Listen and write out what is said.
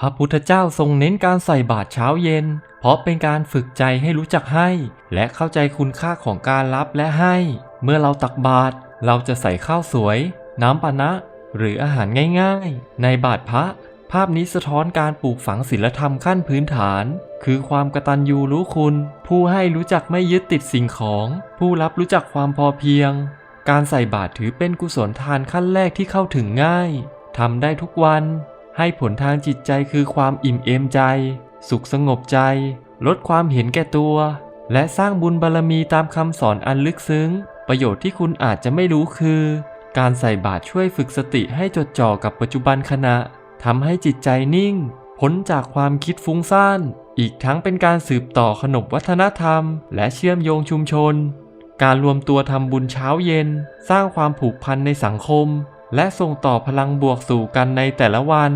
พระพุทธเจ้าทรงเน้นการใส่บาตรเช้าเย็น เพราะเป็นการฝึกใจให้รู้จักให้ และเข้าใจคุณค่าของการรับและให้ เมื่อเราตักบาตรเราจะใส่ข้าวสวย น้ำปานะ หรืออาหารง่ายๆ ในบาตรพระ ภาพนี้สะท้อนการปลูกฝังศีลธรรมขั้นพื้นฐาน คือความกตัญญูรู้คุณ ผู้ให้รู้จักไม่ยึดติดสิ่งของ ผู้รับรู้จักความพอเพียง การใส่บาตรถือเป็นกุศลทานขั้นแรกที่เข้าถึงง่ายทำได้ทุกวัน ให้ผลทางจิตใจคือความอิ่มเอมใจ สุขสงบใจ ลดความเห็นแก่ตัว และสร้างบุญบารมีตามคำสอนอันลึกซึ้ง ประโยชน์ที่คุณอาจจะไม่รู้คือ การใส่บาตรช่วยฝึกสติให้จดจ่อกับปัจจุบันขณะทำให้จิตใจนิ่ง พ้นจากความคิดฟุ้งซ่าน อีกทั้งเป็นการสืบต่อขนบวัฒนธรรม และเชื่อมโยงชุมชน การรวมตัวทำบุญเช้าเย็น สร้างความผูกพันในสังคม และส่งต่อพลังบวกสู่กันในแต่ละวัน